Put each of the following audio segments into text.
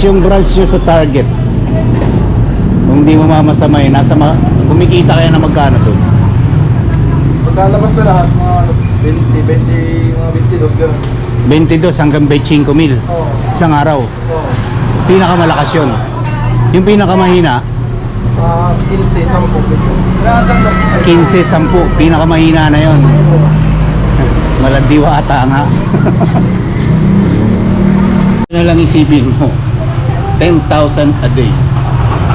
Yung branch nyo sa Target, kung di mo mamasamay, nasa ma kumikita kaya na magkano to? Pagkalabas na lahat, mga ano, 20, 20, mga 22, gano'n. 22 hanggang 25 mil Oo. isang araw. Oo. Pinakamalakas yun. Yung pinakamahina, Mga 15, 10. Kaya saan lang? 15, 10. Pinakamahina na yon. Maladiwa ata nga. Ano lang isipin mo? 10,000 a day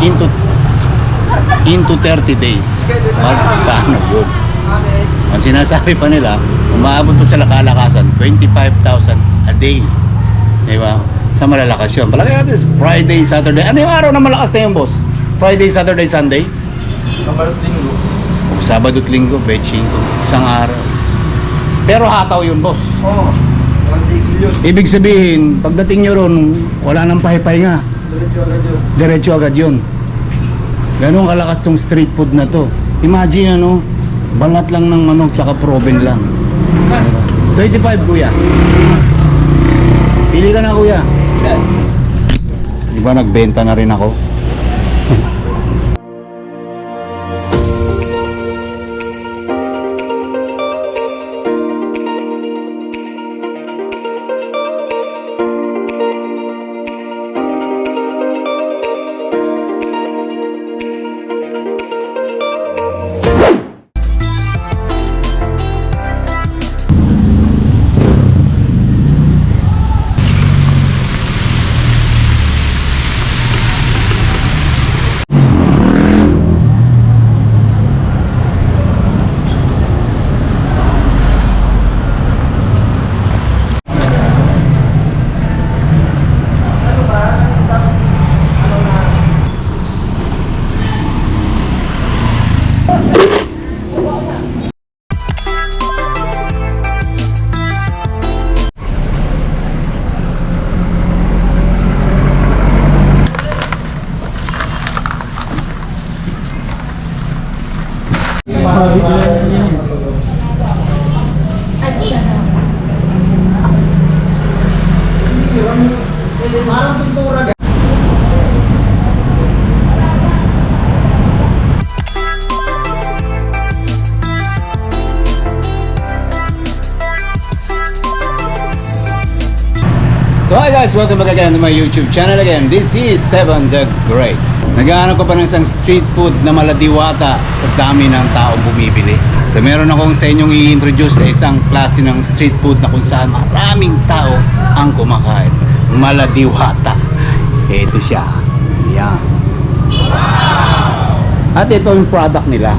into into 30 days. Magkano yun? Ang sinasabi pa nila, umaabot pa sa kalakasan, 25,000 a day. Di ba? Sa malalakas yun. Palagi natin, Friday, Saturday. Ano yung araw na malakas na yun, boss? Friday, Saturday, Sunday? Kabalat linggo. Sabado at Linggo, betching. Isang araw. Pero hataw yun, boss. Oo. Yun. Ibig sabihin, pagdating nyo ron, wala nang pahipahinga. Diretso agad yun. Diretso agad yun. Ganun kalakas tong street food na to. Imagine ano, balat lang ng manok tsaka proven lang. 25 kuya. Pili ka na kuya. Di ba nagbenta na rin ako? So hi guys, welcome back again to my YouTube channel again. This is Stevan the Great. Naghahanap ko pa ng isang street food na maladiwata sa dami ng taong bumibili. So meron akong sa inyong i-introduce sa isang klase ng street food na kung saan maraming tao ang kumakain. Maladiwata. Ito siya. Yan. At ito yung product nila.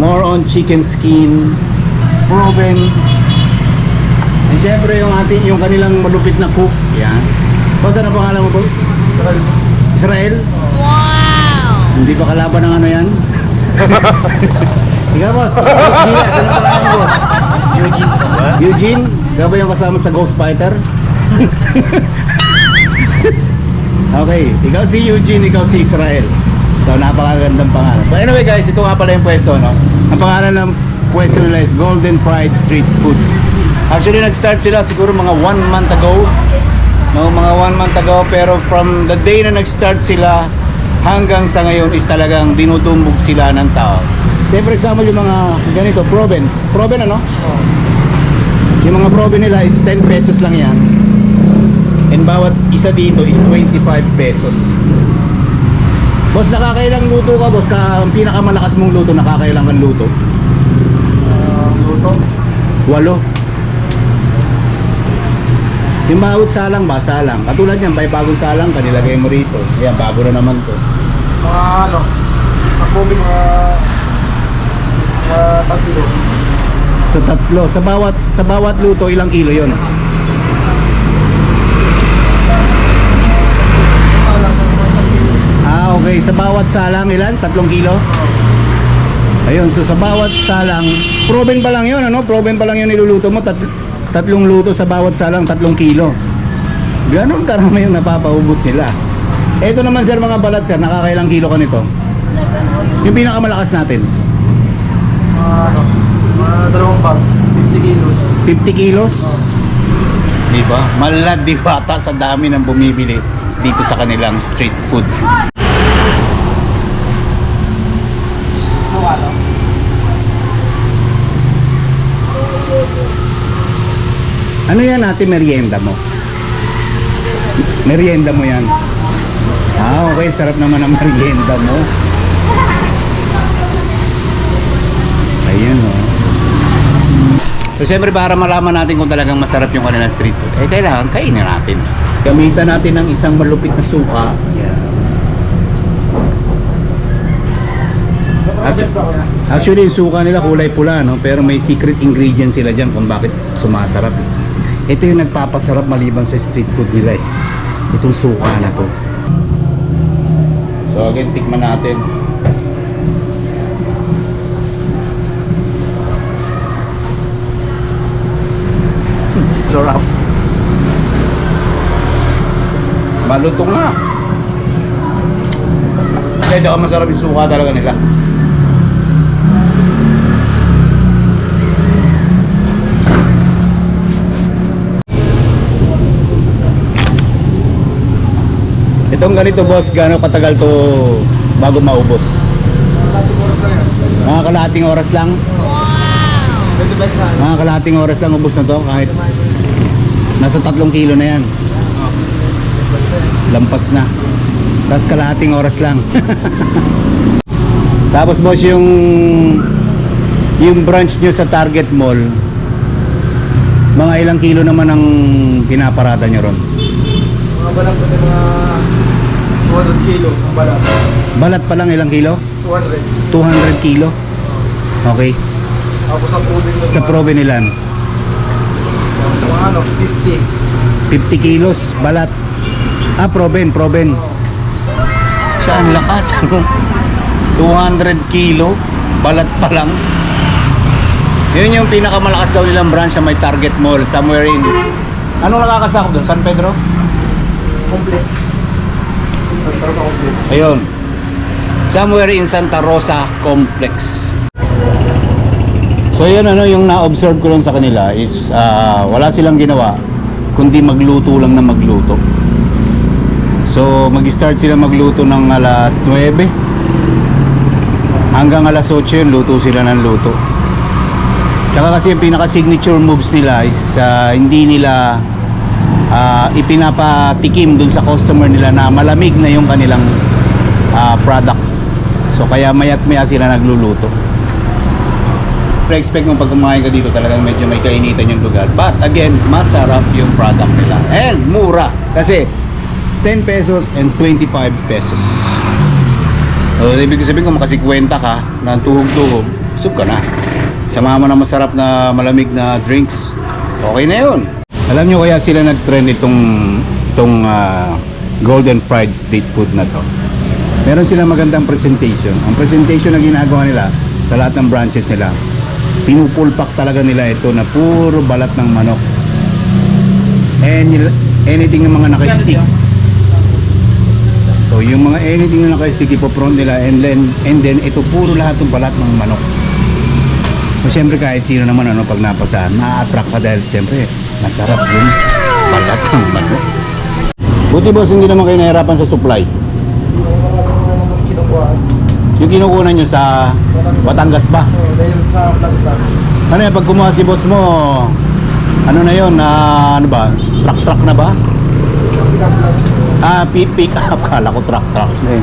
More on chicken skin, proven And syempre yung ating yung kanilang malupit na cook. Yan. Boss, ano pangalan mo, boss? Israel. Israel? Wow! Hindi ba kalaban ng ano yan? Ikaw, boss. Boss Gilas, ano pangalan mo, boss? Eugene. Eugene? Ikaw ba yung kasama sa Ghost Fighter? Okay. Ikaw si Eugene, ikaw si Israel. So, napakagandang pangalan. So, anyway guys, ito nga pala yung pwesto, no? Ang pangalan ng pwesto nila is Golden Fried Street Food. Actually, nag-start sila siguro mga one month ago. No, mga one month ago. Pero from the day na nag-start sila hanggang sa ngayon is talagang dinutumbog sila ng tao. Say for example, yung mga ganito, proven. Proven ano? Yung mga proven nila is 10 pesos lang yan. And bawat isa dito is 25 pesos. Boss, nakakailang luto ka, boss? Ka, ang pinakamalakas mong luto, nakakailang kang luto? Ah, luto. Walo. Yung bawat salang ba? Salang. Katulad yan, may bagong salang ka, nilagay mo rito. Yan, bago na naman to. Mga ano, ako may mga mga tatlo. Sa tatlo, sa bawat sa bawat luto, ilang kilo yon? Mga lang sa mga isang kilo. Ah, okay. Sa bawat salang, ilan? Tatlong kilo? Ayun, so sa bawat salang, proven pa lang yun, ano? Proven pa lang yun niluluto mo. Tat tatlong luto sa bawat salang, tatlong kilo. Ganon karami yung napapaubos nila. Ito naman sir, mga balat sir, nakakailang kilo ka nito? Yung pinakamalakas natin, ano, mga dalawang bag. 50 kilos. 50 kilos. Di ba? Malad diwata sa dami ng bumibili dito sa kanilang street food. Ano yan ate, merienda mo? Merienda mo yan? Ah, okay. Sarap naman ang merienda mo. Ayun, oh. So, siyempre, para malaman natin kung talagang masarap yung kanilang street food, eh, kailangan kainin natin. Gamitan natin ng isang malupit na suka. Actu- Actually, yung suka nila kulay pula, no? Pero may secret ingredient sila dyan kung bakit sumasarap. Ito yung nagpapasarap maliban sa street food nila eh. Itong suka na to. So again, tikman natin. Hmm, Sarap. Malutong na. Kaya daw masarap yung suka talaga nila. Itong ganito boss, gaano katagal to bago maubos? Mga kalahating oras lang. Mga kalahating oras lang ubos na to kahit nasa tatlong kilo na yan. Lampas na. Tapos kalahating oras lang. Tapos boss yung yung branch nyo sa Target Mall mga ilang kilo naman ang pinaparada nyo ron? Mga balat ko mga 200 kilo ang balat. Balat pa lang ilang kilo? 200. 200 kilo. Okay. Tapos ang pudin ko Sa Provenilan, mga ano, 50. 50 kilos balat. Ah, Proven, Proven. Siya ang lakas. ano? 200 kilo balat pa lang. Yun yung pinakamalakas daw nilang branch sa may Target Mall somewhere in Ano nakakasakop doon? San Pedro? Complex. Ayun. Somewhere in Santa Rosa Complex. So yun ano yung na-observe ko lang sa kanila is ah, wala silang ginawa kundi magluto lang na magluto. So mag-start sila magluto ng alas 9 hanggang alas 8 yun luto sila ng luto. Tsaka kasi yung pinaka-signature moves nila is ah, hindi nila ah, ipinapatikim dun sa customer nila na malamig na yung kanilang ah, product. So kaya mayat maya sila nagluluto. expect mo pag kumain ka dito talagang medyo may kainitan yung lugar. But again, masarap yung product nila. And mura. Kasi 10 pesos and 25 pesos. So, ibig sabihin kung makasikwenta ka ng tuhog-tuhog, sub ka na. Sama mo na masarap na malamig na drinks, okay na yun. Alam nyo kaya sila nag-trend itong, itong ah, Golden Fried Street Food na to. Meron silang magandang presentation. Ang presentation na ginagawa nila sa lahat ng branches nila, pinupulpak talaga nila ito na puro balat ng manok. And anything ng mga naka-stick. So yung mga anything na naka-stick ipopront nila and then, and then ito puro lahat ng balat ng manok. So syempre kahit sino naman ano pag napasahan, na-attract ka dahil syempre masarap yung balat ng manok. Buti boss hindi naman kayo nahirapan sa supply. Yung kinukunan nyo sa Batangas ba? Ano yan, pag kumuha si boss mo, ano na yun, ah, ano ba, truck-truck na ba? Ah, pick, up, kala ko truck-truck eh.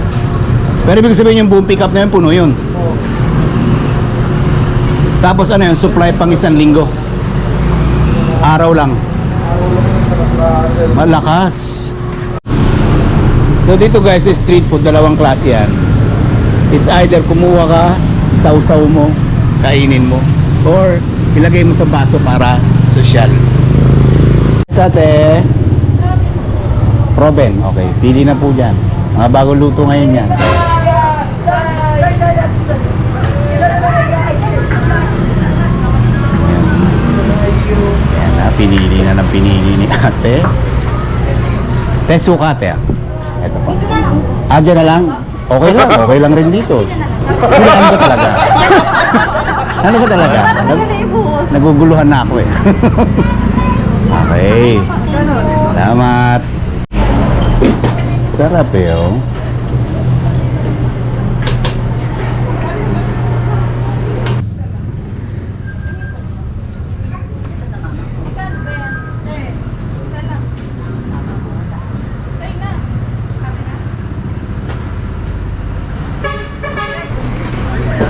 Pero ibig sabihin yung buong pick up na yun, puno yun. Tapos ano yun, supply pang isang linggo. Araw lang. Malakas. So dito guys, street food, dalawang klase yan. It's either kumuha ka, sausaw mo, kainin mo, or ilagay mo sa baso para social. Sa te, Proben, okay. Pili na po dyan. Mga bagong luto ngayon yan. Yan na, pinili na ng pinili ni ate. Te, suka ate ah. Ito pa. Ah, dyan na lang? Okay lang, okay lang rin dito. Ano, ano ba talaga? ano ba talaga? Nag- naguguluhan na ako eh. Okay. Salamat. Sarap eh, oh.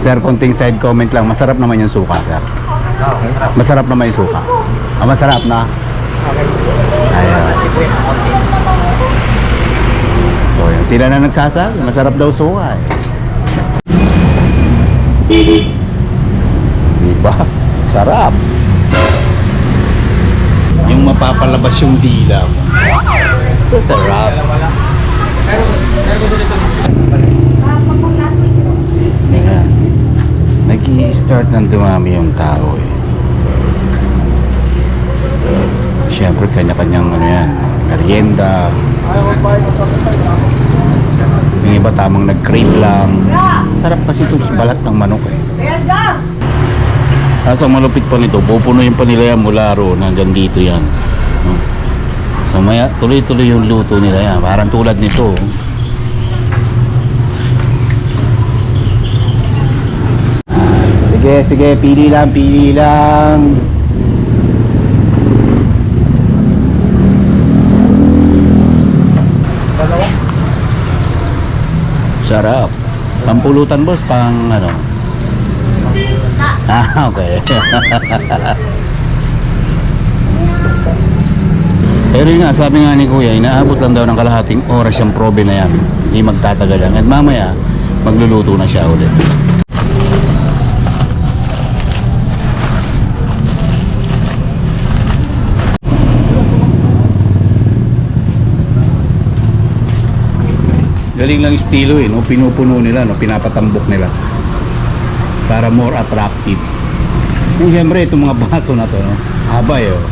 Sir, konting side comment lang. Masarap naman yung suka, sir. Masarap naman yung suka. Ah, masarap na. Ayan. So, yan. Sila na nagsasabi. Masarap daw suka eh. Diba? Sarap. Yung mapapalabas yung dila mo. Sa sarap. Teka. Nag-i-start ng dumami yung tao eh. Siyempre, kanya-kanyang ano yan, merienda. Yung iba tamang nag-crave lang. Sarap kasi ito sa balat ng manok eh. Nasa malupit pa nito, pupunuin pa nila yan mula roon hanggang dito yan. So maya, tuloy-tuloy yung luto nila yan. Parang tulad nito. Sige, sige, pili lang, pili lang. Sarap. Pampulutan boss, pang ano? Ah, okay. Pero yun nga, sabi nga ni Kuya, inaabot lang daw ng kalahating oras yung probe na yan. Hindi magtatagal yan. At mamaya, magluluto na siya ulit. Galing lang estilo eh, no? pinupuno nila, no? pinapatambok nila para more attractive. Yung siyempre, itong mga baso na to, no? haba eh. Oh.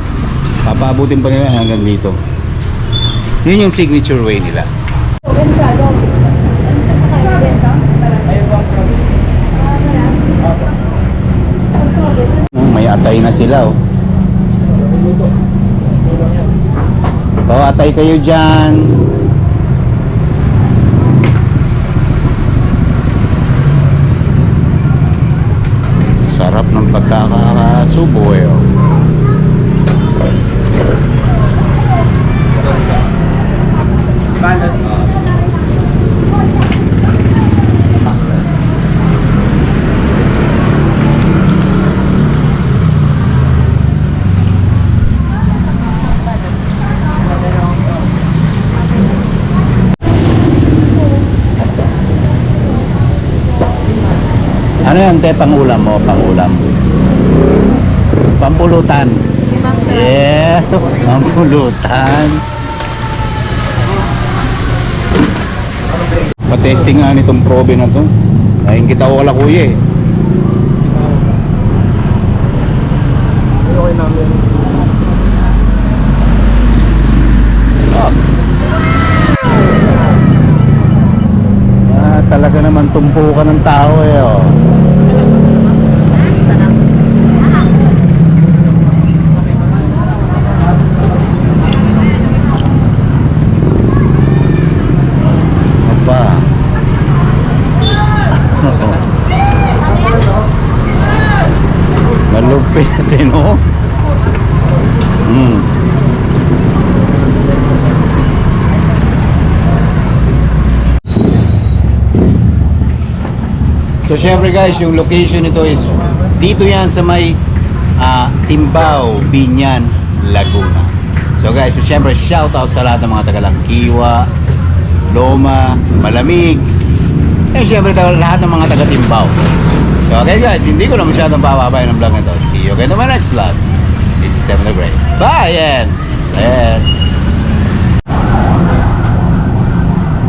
Papabutin pa nila hanggang dito. Yun yung signature way nila. May atay na sila, oh. Oh, atay kayo dyan. Pagkakasubo eh. oh. Ano yan, te? Pangulam mo, pangulam. Pampulutan. Yeah, pampulutan. Pa-testing nga nitong probe na to. Ayun kita wala kuya eh. Okay namin. Ah. Ah, talaga naman tumpukan ng tao eh oh. Aba. Malupit din oh. Hmm. So syempre guys, yung location nito is dito yan sa may ah, Timbao, Binyan, Laguna. So guys, so syempre shout out sa lahat ng mga taga Langkiwa, Loma, Malamig, eh syempre lahat ng mga taga Timbao. So okay guys, hindi ko na masyadong papabayan ng vlog na to. See you again to my next vlog. This is Stephen the Great. Bye and yes.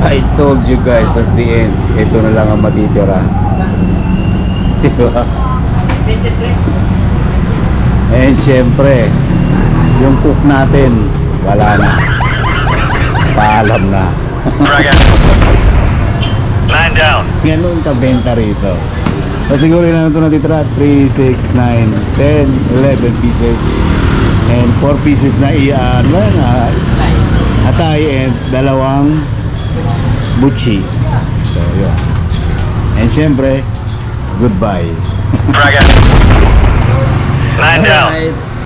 I told you guys at the end, ito na lang ang matitira. Diba? And syempre, yung cook natin, wala na. Paalam na. Man down. Ganun ka benta rito. So siguro na ito natitira? 3, 6, 9, 10, 11 pieces. And 4 pieces na i uh, ano ah, atay and dalawang buchi. So, yun. And syempre, Goodbye. Frag. Nine down. Right.